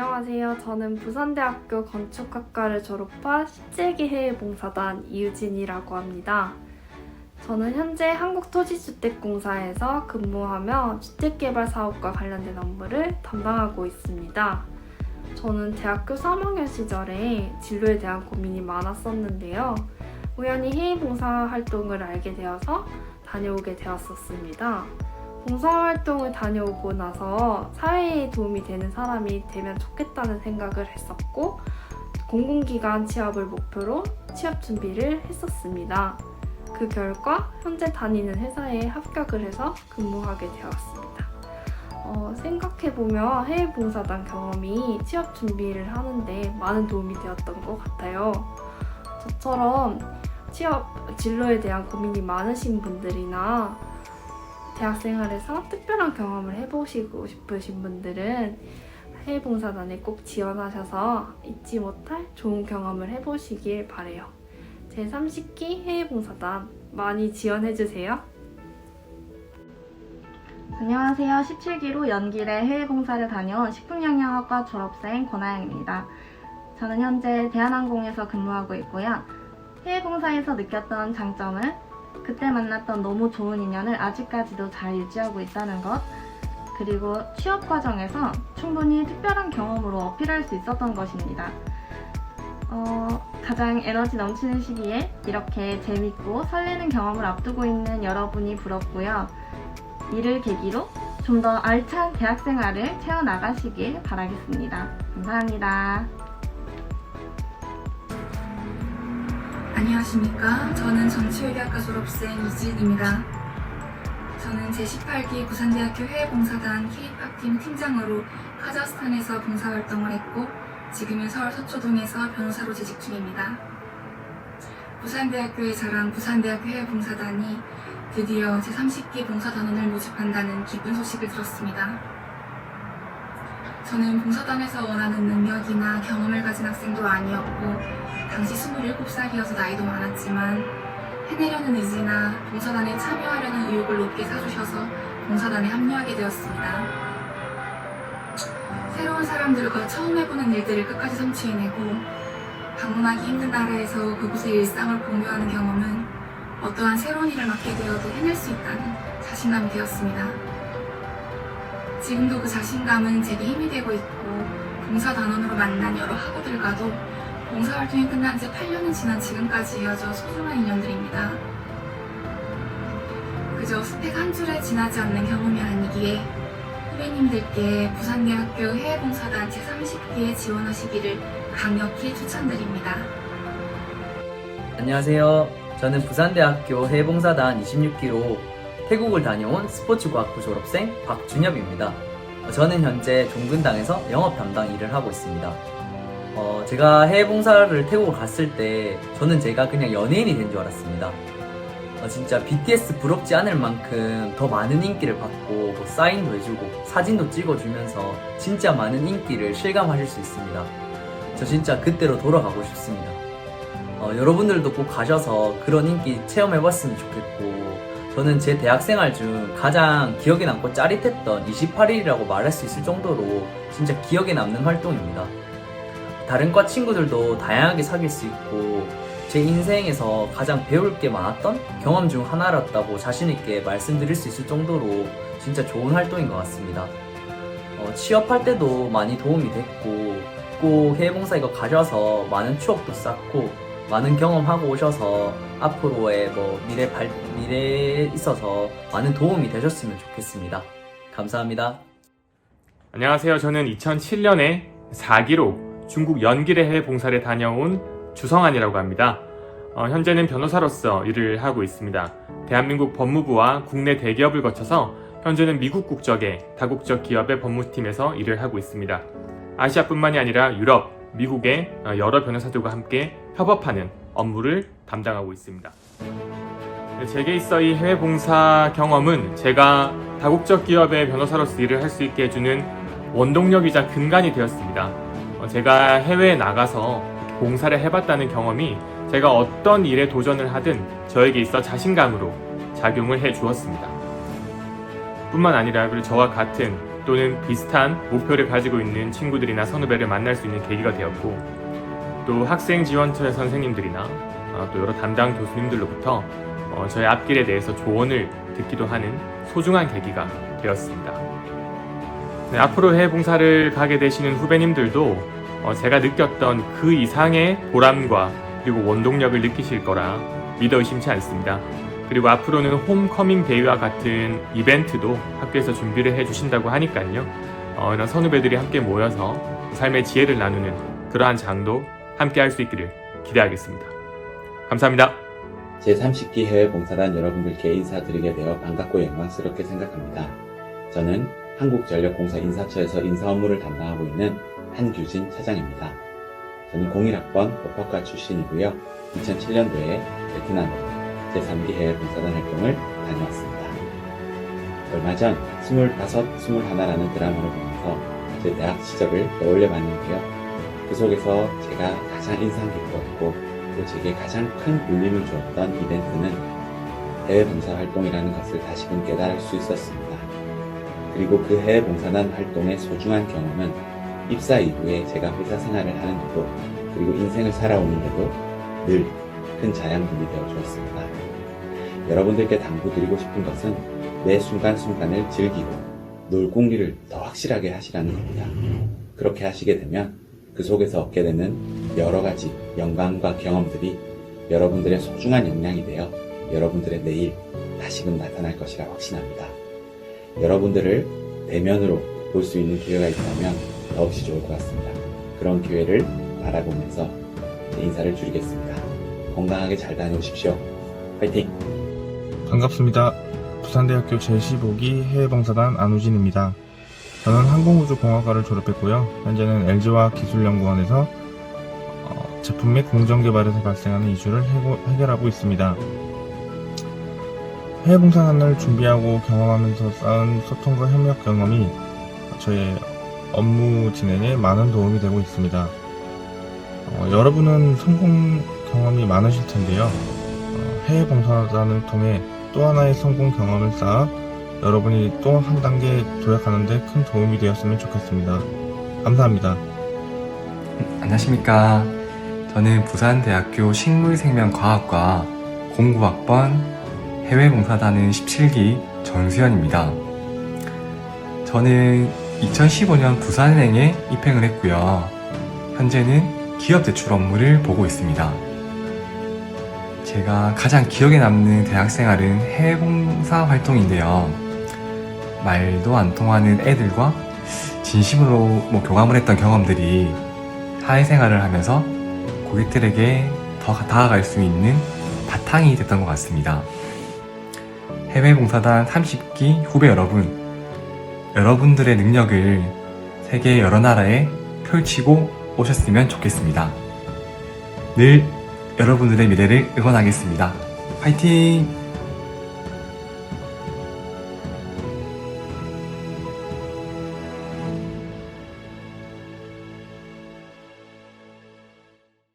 안녕하세요. 저는 부산대학교 건축학과를 졸업한 17기 해외봉사단 이유진이라고 합니다. 저는 현재 한국토지주택공사에서 근무하며 주택개발 사업과 관련된 업무를 담당하고 있습니다. 저는 대학교 3학년 시절에 진로에 대한 고민이 많았었는데요. 우연히 해외봉사 활동을 알게 되어서 다녀오게 되었었습니다. 봉사활동을 다녀오고 나서 사회에 도움이 되는 사람이 되면 좋겠다는 생각을 했었고 공공기관 취업을 목표로 취업 준비를 했었습니다. 그 결과 현재 다니는 회사에 합격을 해서 근무하게 되었습니다. 어, 생각해보면 해외 봉사단 경험이 취업 준비를 하는데 많은 도움이 되었던 것 같아요. 저처럼 취업 진로에 대한 고민이 많으신 분들이나 대학 생활에서 특별한 경험을 해보시고 싶으신 분들은 해외봉사단에 꼭 지원하셔서 잊지 못할 좋은 경험을 해보시길 바래요. 제30기 해외봉사단 많이 지원해주세요. 안녕하세요. 17기로 연길에 해외봉사를 다녀온 식품영양학과 졸업생 권하영입니다. 저는 현재 대한항공에서 근무하고 있고요. 해외봉사에서 느꼈던 장점은 그때 만났던 너무 좋은 인연을 아직까지도 잘 유지하고 있다는 것, 그리고 취업 과정에서 충분히 특별한 경험으로 어필할 수 있었던 것입니다. 어, 가장 에너지 넘치는 시기에 이렇게 재밌고 설레는 경험을 앞두고 있는 여러분이 부럽고요. 이를 계기로 좀 더 알찬 대학생활을 채워나가시길 바라겠습니다. 감사합니다. 안녕하십니까. 저는 정치외교학과 졸업생 이지은입니다. 저는 제18기 부산대학교 해외봉사단 K-팝팀 팀장으로 카자흐스탄에서 봉사활동을 했고 지금은 서울 서초동에서 변호사로 재직 중입니다. 부산대학교의 자랑 부산대학교 해외봉사단이 드디어 제30기 봉사단원을 모집한다는 기쁜 소식을 들었습니다. 저는 봉사단에서 원하는 능력이나 경험을 가진 학생도 아니었고 당시 27살이어서 나이도 많았지만 해내려는 의지나 봉사단에 참여하려는 의욕을 높게 사주셔서 봉사단에 합류하게 되었습니다. 새로운 사람들과 처음 해보는 일들을 끝까지 성취해내고 방문하기 힘든 나라에서 그곳의 일상을 공유하는 경험은 어떠한 새로운 일을 맡게 되어도 해낼 수 있다는 자신감이 되었습니다. 지금도 그 자신감은 제게 힘이 되고 있고 봉사단원으로 만난 여러 학우들과도 봉사 활동이 끝난 지 8년이 지난 지금까지 이어져 소중한 인연들입니다. 그저 스펙 한 줄에 지나지 않는 경험이 아니기에 후배님들께 부산대학교 해외봉사단 제30기에 지원하시기를 강력히 추천드립니다. 안녕하세요. 저는 부산대학교 해봉사단 26기로 태국을 다녀온 스포츠과학부 졸업생 박준엽입니다. 어, 저는 현재 종근당에서 영업 담당 일을 하고 있습니다. 어, 제가 해외 봉사를 태국을 갔을 때 저는 제가 그냥 연예인이 된 줄 알았습니다. 어, 진짜 BTS 부럽지 않을 만큼 더 많은 인기를 받고 뭐 사인도 해주고 사진도 찍어주면서 진짜 많은 인기를 실감하실 수 있습니다. 저 진짜 그때로 돌아가고 싶습니다. 어, 여러분들도 꼭 가셔서 그런 인기 체험해봤으면 좋겠고 저는 제 대학생활 중 가장 기억에 남고 짜릿했던 28일이라고 말할 수 있을 정도로 진짜 기억에 남는 활동입니다. 다른 과 친구들도 다양하게 사귈 수 있고 제 인생에서 가장 배울 게 많았던 경험 중 하나였다고 자신있게 말씀드릴 수 있을 정도로 진짜 좋은 활동인 것 같습니다. 어, 취업할 때도 많이 도움이 됐고 꼭 해외봉사 이거 가셔서 많은 추억도 쌓고 많은 경험하고 오셔서 앞으로의 뭐 미래 발 미래에 있어서 많은 도움이 되셨으면 좋겠습니다. 감사합니다. 안녕하세요. 저는 2007년에 4기로 중국 연길의 해외 봉사를 다녀온 주성환이라고 합니다. 어, 현재는 변호사로서 일을 하고 있습니다. 대한민국 법무부와 국내 대기업을 거쳐서 현재는 미국 국적의 다국적 기업의 법무팀에서 일을 하고 있습니다. 아시아뿐만이 아니라 유럽, 미국의 어, 여러 변호사들과 함께 협업하는 업무를 담당하고 있습니다. 네, 제게 있어 이 해외 봉사 경험은 제가 다국적 기업의 변호사로서 일을 할 수 있게 해주는 원동력이자 근간이 되었습니다. 어, 제가 해외에 나가서 봉사를 해봤다는 경험이 제가 어떤 일에 도전을 하든 저에게 있어 자신감으로 작용을 해 주었습니다. 뿐만 아니라 저와 같은 또는 비슷한 목표를 가지고 있는 친구들이나 선후배를 만날 수 있는 계기가 되었고 또 학생 지원처의 선생님들이나 어, 또 여러 담당 교수님들로부터 어, 저의 앞길에 대해서 조언을 듣기도 하는 소중한 계기가 되었습니다. 네, 앞으로 해외 봉사를 가게 되시는 후배님들도 어, 제가 느꼈던 그 이상의 보람과 그리고 원동력을 느끼실 거라 믿어 의심치 않습니다. 그리고 앞으로는 홈커밍 데이와 같은 이벤트도 학교에서 준비를 해주신다고 하니까요. 어, 이런 선후배들이 함께 모여서 삶의 지혜를 나누는 그러한 장도 함께 할 수 있기를 기대하겠습니다. 감사합니다. 제30기 해외 봉사단 여러분들께 인사드리게 되어 반갑고 영광스럽게 생각합니다. 저는 한국전력공사 인사처에서 인사 업무를 담당하고 있는 한규진 차장입니다. 저는 01학번 법학과 출신이고요. 2007년도에 베트남으로 제3기 해외 봉사단 활동을 다녀왔습니다. 얼마 전 25, 21라는 드라마를 보면서 제 대학 시절을 떠올려 봤는데요. 그 속에서 제가 가장 인상 깊었고 또 제게 가장 큰 울림을 주었던 이벤트는 해외 봉사 활동이라는 것을 다시금 깨달을 수 있었습니다. 그리고 그 해외 봉사단 활동의 소중한 경험은 입사 이후에 제가 회사 생활을 하는데도 그리고 인생을 살아오는데도 늘 큰 자양분이 되어 주었습니다. 여러분들께 당부드리고 싶은 것은 매 순간순간을 즐기고 놀궁리를 더 확실하게 하시라는 겁니다. 그렇게 하시게 되면 그 속에서 얻게 되는 여러 가지 영감과 경험들이 여러분들의 소중한 역량이 되어 여러분들의 내일 다시금 나타날 것이라 확신합니다. 여러분들을 대면으로 볼 수 있는 기회가 있다면 더없이 좋을 것 같습니다. 그런 기회를 바라보면서 인사를 드리겠습니다. 건강하게 잘 다녀오십시오. 파이팅! 반갑습니다. 부산대학교 제15기 해외봉사단 안우진입니다. 저는 항공우주공학과를 졸업했고요. 현재는 LG화학 기술연구원에서 어, 제품 및 공정 개발에서 발생하는 이슈를 해결하고 있습니다. 해외 봉사단을 준비하고 경험하면서 쌓은 소통과 협력 경험이 저의 업무 진행에 많은 도움이 되고 있습니다. 어, 여러분은 성공 경험이 많으실 텐데요. 어, 해외 봉사단을 통해 또 하나의 성공 경험을 쌓아 여러분이 또 한 단계 도약하는데 큰 도움이 되었으면 좋겠습니다. 감사합니다. 안녕하십니까. 저는 부산대학교 식물생명과학과 09학번 해외 봉사단은 17기 전수현입니다. 저는 2015년 부산은행에 입행을 했고요. 현재는 기업 대출 업무를 보고 있습니다. 제가 가장 기억에 남는 대학 생활은 해외 봉사 활동인데요. 말도 안 통하는 애들과 진심으로 뭐 교감을 했던 경험들이 사회생활을 하면서 고객들에게 더 다가갈 수 있는 바탕이 됐던 것 같습니다. 해외 봉사단 30기 후배 여러분, 여러분들의 능력을 세계 여러 나라에 펼치고 오셨으면 좋겠습니다. 늘 여러분들의 미래를 응원하겠습니다. 파이팅!